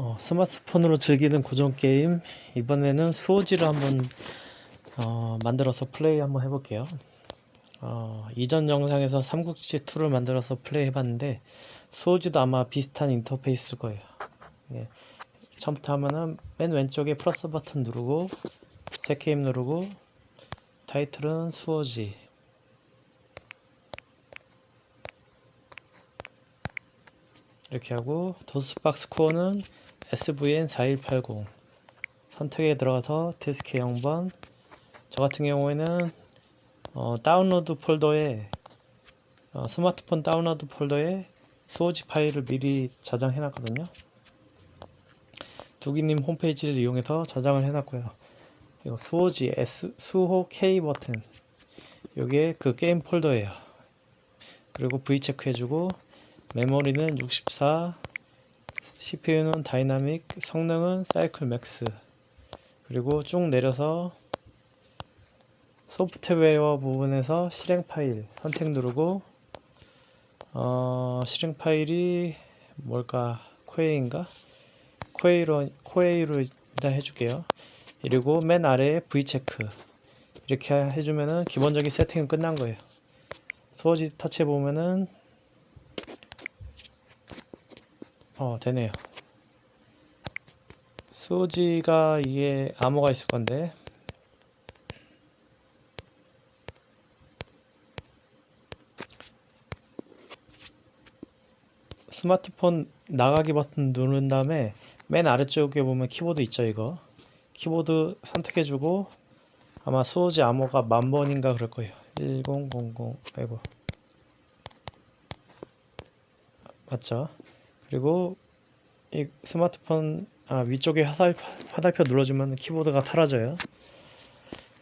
어, 스마트폰으로 즐기는 고전 게임 이번에는 수호지를 한번 어, 만들어서 플레이 한번 해볼게요. 어, 이전 영상에서 삼국지 2를 만들어서 플레이 해봤는데 수호지도 아마 비슷한 인터페이스일 거예요. 예. 처음부터 하면은 맨 왼쪽에 플러스 버튼 누르고 새 게임 누르고 타이틀은 수호지 이렇게 하고 도스박 스 코어는 SVN4180 선택에 들어가서 디스크 0번. 저 같은 경우에는 어, 다운로드 폴더에 어, 스마트폰 다운로드 폴더에 수호지 파일을 미리 저장해 놨거든요. 두기님 홈페이지를 이용해서 저장을 해 놨고요. 이거 수호지 S 수호 K 버튼. 요게 그 게임 폴더예요. 그리고 V 체크 해주고 메모리는 64 CPU는 다이나믹 성능은 사이클 맥스. 그리고 쭉 내려서 소프트웨어 부분에서 실행 파일 선택 누르고 어, 실행 파일이 뭘까? 코에인가? 코에이로 코에이로 일단 해줄게요. 그리고 맨 아래에 V 체크. 이렇게 해주면은 기본적인 세팅은 끝난 거예요. 수어지 터치해 보면은 어 되네요. 수호지가 이게 암호가 있을 건데. 스마트폰 나가기 버튼 누른 다음에 맨 아래쪽에 보면 키보드 있죠 이거. 키보드 선택해주고 아마 수호지 암호가 만번인가 그럴 거예요. 1000 아이고. 맞죠 그리고 이 스마트폰 아, 위쪽에 화살, 화살표 눌러주면 키보드가 사라져요.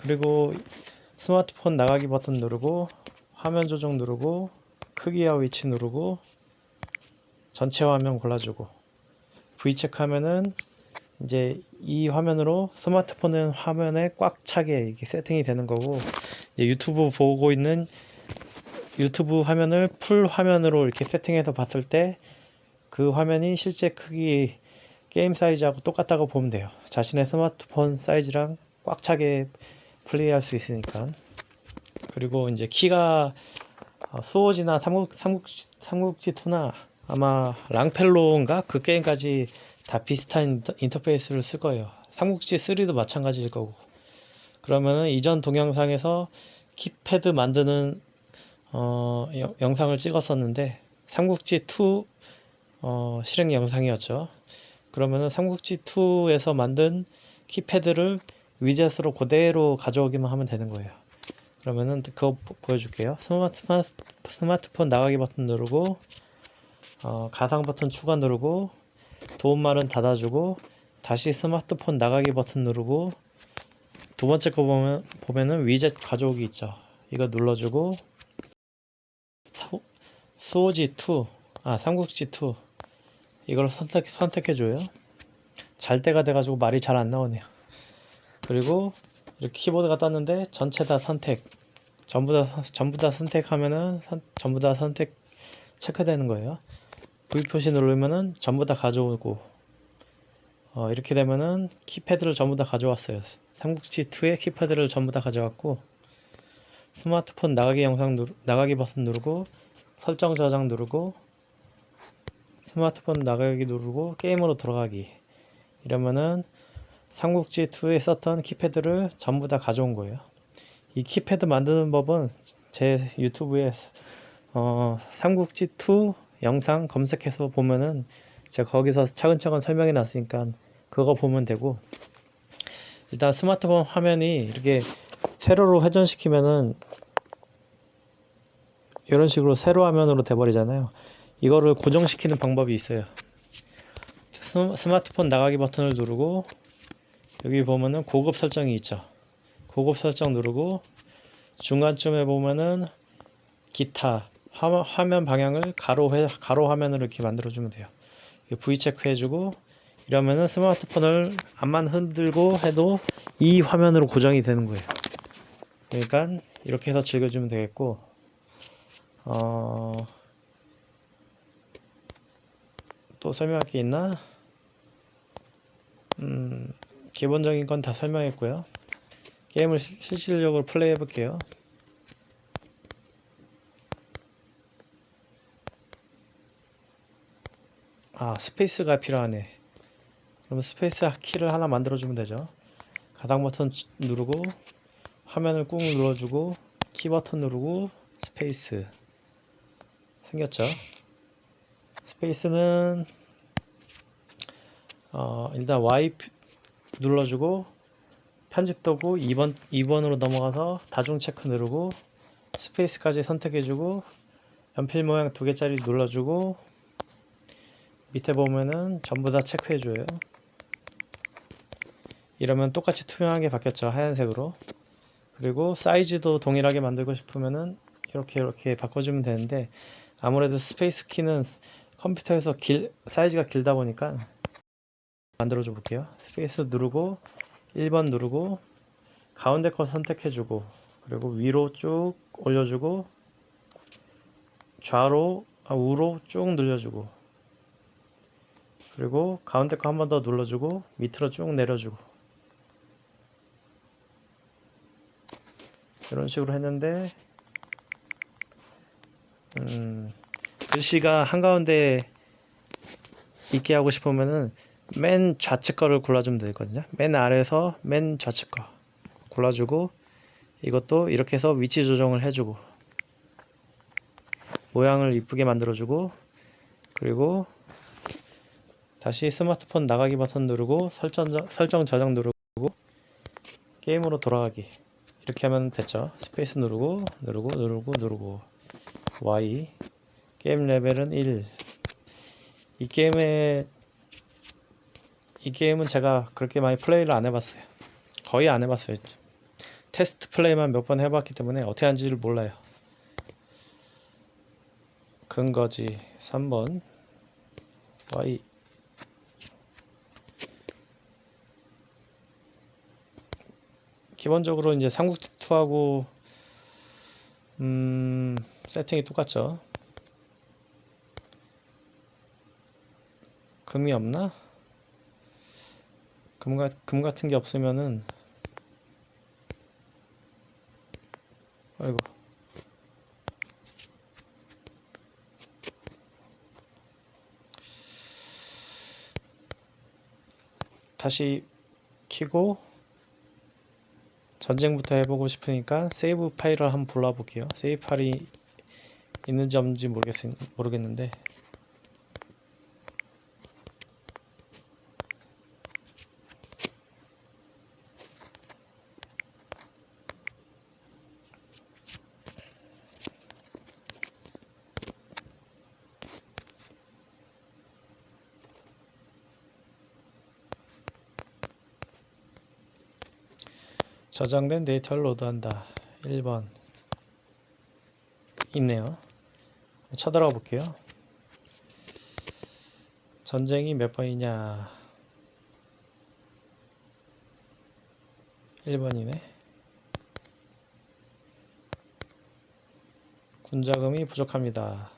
그리고 스마트폰 나가기 버튼 누르고 화면 조정 누르고 크기와 위치 누르고 전체 화면 골라주고. V 체크 하면은 이제 이 화면으로 스마트폰은 화면에 꽉 차게 이렇게 세팅이 되는 거고 유튜브 보고 있는 유튜브 화면을 풀 화면으로 이렇게 세팅해서 봤을 때 그 화면이 실제 크기 게임 사이즈하고 똑같다고 보면 돼요. 자신의 스마트폰 사이즈랑 꽉 차게 플레이할 수 있으니까. 그리고 이제 키가 어, 수호지나 삼국, 삼국, 삼국지 2나 아마 랑펠로인가? 그 게임까지 다 비슷한 인터페이스를 쓸 거예요. 삼국지 3도 마찬가지일 거고. 그러면은 이전 동영상에서 키패드 만드는 어, 여, 영상을 찍었었는데 삼국지 2 어, 실행 영상이었죠. 그러면은 삼국지 2에서 만든 키패드를 위젯으로 그대로 가져오기만 하면 되는 거예요. 그러면은 그거 보여줄게요. 스마트, 스마트폰 나가기 버튼 누르고 어, 가상 버튼 추가 누르고 도움말은 닫아주고 다시 스마트폰 나가기 버튼 누르고 두 번째 거 보면 보면은 위젯 가져오기 있죠. 이거 눌러주고 수호지 2, 아 삼국지 2 이걸 선택, 선택해줘요. 잘 때가 돼가지고 말이 잘 안 나오네요. 그리고 이렇게 키보드가 떴는데 전체 다 선택. 전부 다, 전부 다 선택하면은 선, 전부 다 선택 체크되는 거예요. V 표시 누르면은 전부 다 가져오고 어, 이렇게 되면은 키패드를 전부 다 가져왔어요. 삼국지 2의 키패드를 전부 다 가져왔고 스마트폰 나가기 영상 누르, 나가기 버튼 누르고 설정 저장 누르고 스마트폰 나가기 누르고 게임으로 들어가기. 이러면은 삼국지 2에 썼던 키패드를 전부 다 가져온 거예요. 이 키패드 만드는 법은 제 유튜브에 어, 삼국지 2 영상 검색해서 보면은 제가 거기서 차근차근 설명해 놨으니까 그거 보면 되고. 일단 스마트폰 화면이 이렇게 세로로 회전시키면은 이런 식으로 세로 화면으로 돼버리잖아요 이거를 고정시키는 방법이 있어요. 스마트폰 나가기 버튼을 누르고 여기 보면은 고급 설정이 있죠. 고급 설정 누르고 중간쯤에 보면은 기타 화, 면 방향을 가로, 회, 가로 화면으로 이렇게 만들어 주면 돼요. V 체크 해주고 이러면은 스마트폰을 앞만 흔들고 해도 이 화면으로 고정이 되는 거예요. 그러니까 이렇게 해서 즐겨주면 되겠고 어... 또 설명할 게 있나? 음, 기본적인 건 다 설명했고요. 게임을 시- 실질적으로 플레이해 볼게요. 아, 스페이스가 필요하네. 그럼 스페이스 키를 하나 만들어주면 되죠. 가당 버튼 치- 누르고 화면을 꾹 눌러주고 키 버튼 누르고 스페이스 생겼죠. 스페이스는 어, 일단 피- 눌러주고 편집 도구 2번 2번으로 넘어가서 다중 체크 누르고 스페이스까지 선택해주고 연필 모양 두 개짜리 눌러주고 밑에 보면은 전부 다 체크해줘요. 이러면 똑같이 투명하게 바뀌었죠 하얀색으로 그리고 사이즈도 동일하게 만들고 싶으면은 이렇게 이렇게 바꿔주면 되는데 아무래도 스페이스 키는 컴퓨터에서 길 사이즈가 길다 보니까 만들어 줘 볼게요. 스페이스 누르고 1번 누르고 가운데 거 선택해 주고 그리고 위로 쭉 올려주고 좌로 아, 우로 쭉 늘려주고 그리고 가운데 거 한 번 더 눌러주고 밑으로 쭉 내려주고 이런 식으로 했는데 음, 글씨가 한가운데 있게 하고 싶으면은 맨 좌측 거를 골라주면 되거든요. 맨 아래에서 맨 좌측 거 골라주고 이것도 이렇게 해서 위치 조정을 해주고 모양을 이쁘게 만들어주고 그리고 다시 스마트폰 나가기 버튼 누르고 설정, 저- 설정 저장 누르고 게임으로 돌아가기 이렇게 하면 됐죠. 스페이스 누르고 누르고 누르고 누르고 Y 게임 레벨은 1 이 게임에 이 게임은 제가 그렇게 많이 플레이를 안 해봤어요. 거의 안 해봤어요. 테스트 플레이만 몇 번 해봤기 때문에 어떻게 하는지를 몰라요. 근거지 3번. Y 기본적으로 이제 삼국지 2하고 음, 세팅이 똑같죠. 금이 없나? 금, 가, 금 같은 게 없으면은 아이고 다시 키고 전쟁부터 해보고 싶으니까 세이브 파일을 한번 불러볼게요. 세이브 파일이 있는지 없는지 모르겠, 모르겠는데 저장된 데이터를 로드한다. 1번 있네요. 쳐들어가 볼게요. 전쟁이 몇 번이냐? 1번이네. 군자금이 부족합니다.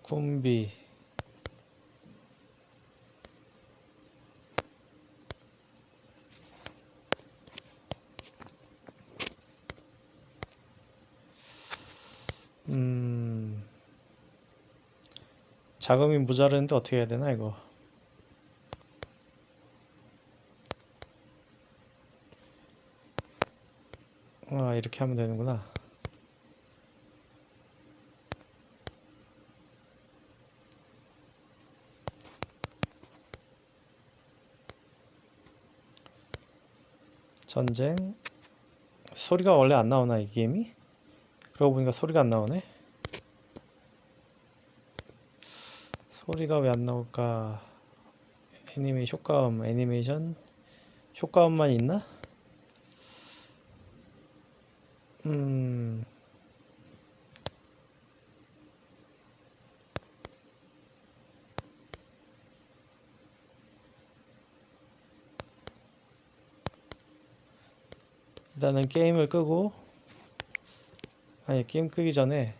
군비 자금이 모자르는데 어떻게 해야 되나 이거? 아, 이렇게 하면 되는구나. 전쟁 소리가 원래 안 나오나 이 게임이? 그러고 보니까 소리가 안 나오네. 소리가 왜 안 나올까? 애니메 효과음, 애니메이션 효과음만 있나? 음, 일단은 게임을 끄고 아니 게임 끄기 전에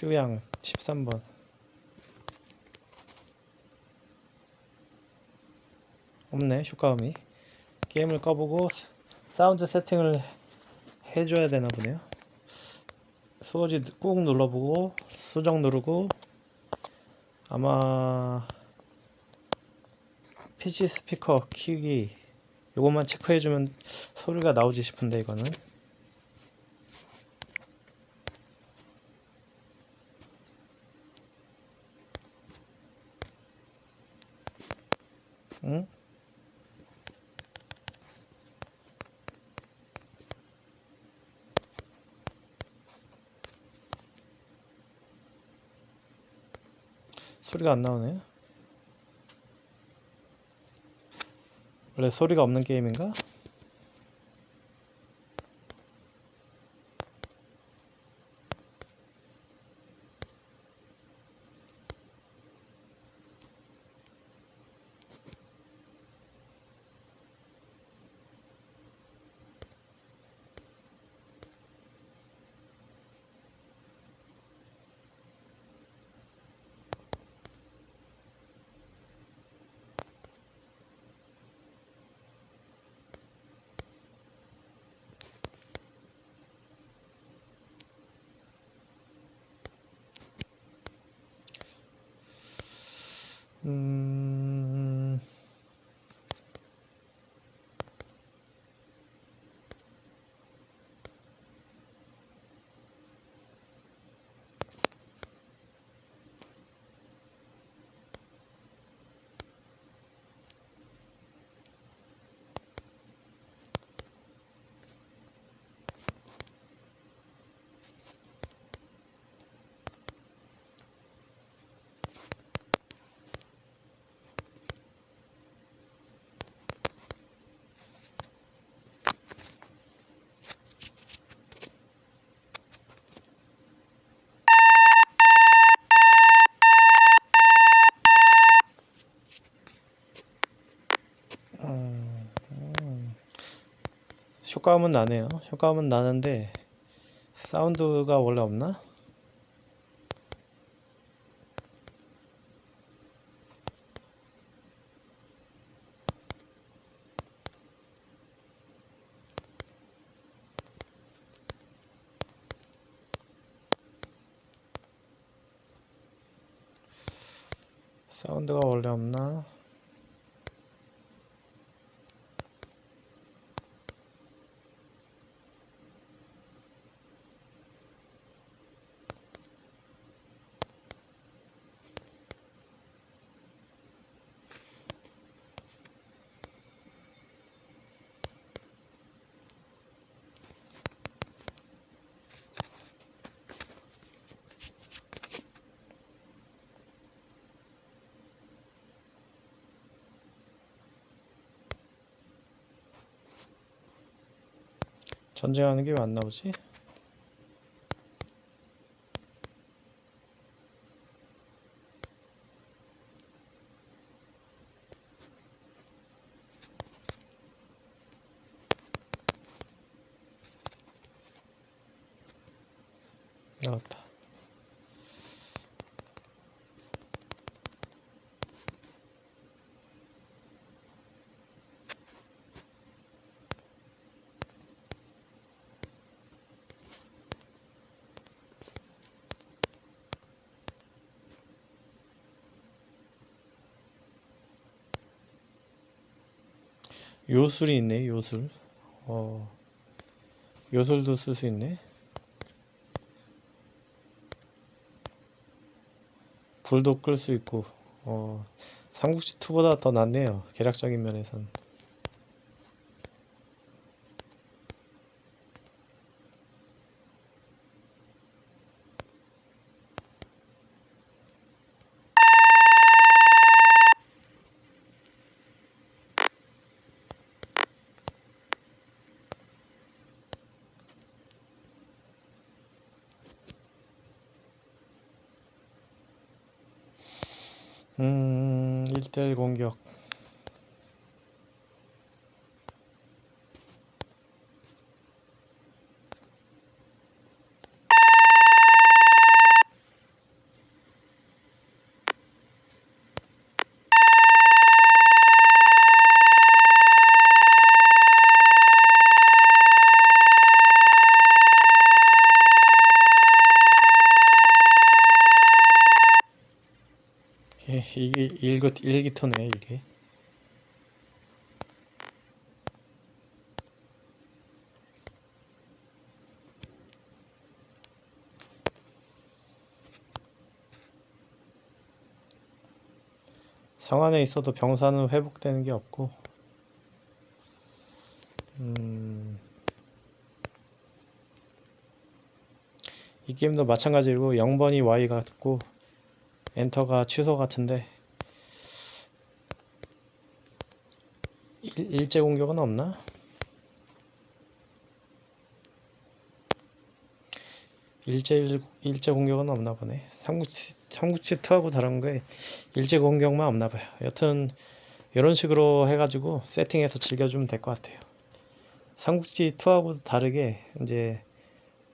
슈양 13번. 없네 효과음이 게임을 꺼보고 스- 사운드 세팅을 해줘야 되나 보네요. 수어지 꾹 눌러보고 수정 누르고 아마 PC 스피커 키기 요것만 체크해주면 소리가 나오지 싶은데 이거는 소리가 안 나오네. 원래 소리가 없는 게임인가? 효과음은 나네요. 효과음은 나는데 사운드가 원래 없나? 사운드가 원래 없나? 전쟁하는 게왜안 나오지? 나왔다. 요술이 있네, 요술. 어, 요술도 쓸 수 있네. 불도 끌 수 있고, 어, 삼국지 2보다 더 낫네요. 계략적인 면에선. 음, 1대1 공격. 일, 일기, 일기토네 이게. 성안에 있어도 병사는 회복되는 게 없고. 음, 이 게임도 마찬가지로 0번이 Y 같고 엔터가 취소 같은데 일, 일제 공격은 없나? 일제 일, 일제 공격은 없나 보네. 삼국지 삼국지 2하고 다른 게 일제 공격만 없나 봐요. 여튼 이런 식으로 해가지고 세팅해서 즐겨주면 될 것 같아요. 삼국지 2하고 다르게 이제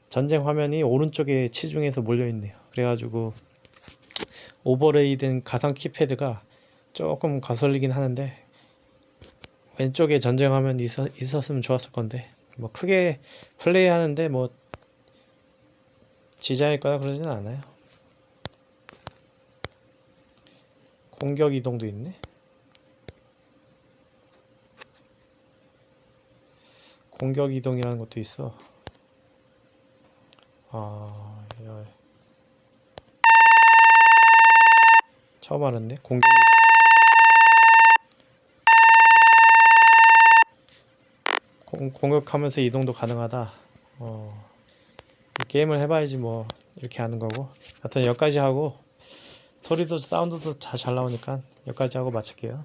전쟁 화면이 오른쪽에 치중해서 몰려 있네요. 그래가지고 오버레이된 가상 키패드가 조금 거슬리긴 하는데 왼쪽에 전쟁 화면이 있었, 있었으면 좋았을 건데 뭐 크게 플레이하는데 뭐 지장이 있거나 그러진 않아요. 공격 이동도 있네. 공격 이동이라는 것도 있어. 아, 야. 처음 알았네. 공격. 공, 공격하면서 이동도 가능하다. 어, 이 게임을 해봐야지 뭐 이렇게 하는 거고. 하여튼 여기까지 하고 소리도 사운드도 다 잘 나오니까 여기까지 하고 마칠게요.